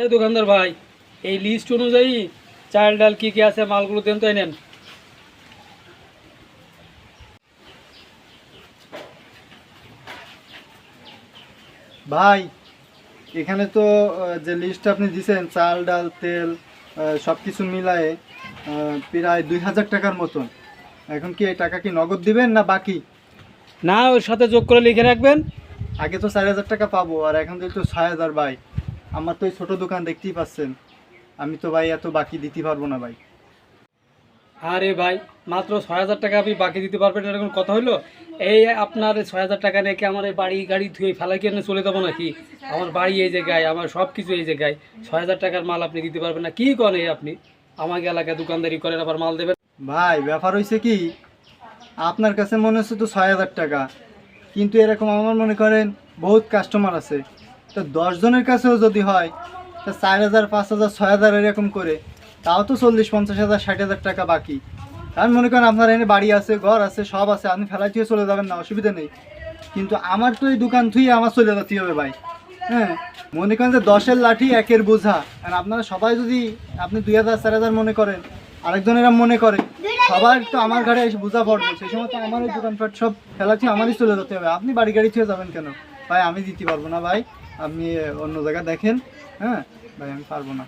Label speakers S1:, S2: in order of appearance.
S1: এই দোকানদার ভাই এই লিস্ট অনুযায়ী চাল ডাল কি কি আছে মালগুলো দেন তো নেন।
S2: ভাই এখানে তো যে লিস্ট আপনি দিছেন চাল ডাল তেল সব কিছু মিলায়ে প্রায় দুই হাজার টাকার মতন। এখন কি এই টাকা কি নগদ দিবেন না বাকি?
S1: না ওর সাথে যোগ করে লিখে রাখবেন।
S2: আগে তো চার হাজার টাকা পাবো আর এখন তো ছয় হাজার ভাই। আমার তো এই ছোটো দোকান দেখতেই পাচ্ছেন। আমি তো ভাই এত বাকি দিতে পারব না ভাই।
S1: আরে ভাই মাত্র ছয় হাজার টাকা আপনি বাকি দিতে পারবেন এরকম কথা হইল? এই আপনার ছয় হাজার টাকা নিয়ে কি আমার এই বাড়ি গাড়ি ধুয়ে ফেলাই কিনে চলে যাব নাকি? আমার বাড়ি এই জায়গায় আমার সব কিছু এই জায়গায়। ছয় হাজার টাকার মাল আপনি দিতে পারবেন না কি করেন এই আপনি? আমাকে এলাকায় দোকানদারি করেন আবার মাল দেবেন।
S2: ভাই ব্যাপার হয়েছে কি আপনার কাছে মনে হচ্ছে তো ছয় হাজার টাকা কিন্তু এরকম আমার মনে করেন বহুত কাস্টমার আছে। তো দশজনের কাছেও যদি হয়, তা চার হাজার, পাঁচ হাজার, ছয় হাজার এরকম করে, তাও তো চল্লিশ, পঞ্চাশ হাজার, ষাট হাজার টাকা বাকি। কারণ মনে করেন আপনার এনে বাড়ি আছে, ঘর আছে, সব আছে, আপনি ফেলাই চলে যাবেন না, অসুবিধা নেই। কিন্তু আমার তো এই দোকান থুয়ে আমার চলে যেতে হবে ভাই। হ্যাঁ মনে করেন যে দশের লাঠি একের বোঝা। আর আপনারা সবাই যদি আপনি দুই হাজার, চার হাজার মনে করেন, আরেকজনেরা মনে করে, সবার তো আমার ঘরে এসে বোঝা পড়বে। সেই সময় তো আমার দোকানপাট সব ফেলাচ্ছি আমারই চলে যেতে হবে। আপনি বাড়ি গাড়ি ছুঁয়ে যাবেন কেন? ভাই, আমি দিতে পারব না ভাই। আপনি অন্য জায়গায় দেখেন হ্যাঁ? ভাই আমি পারব না।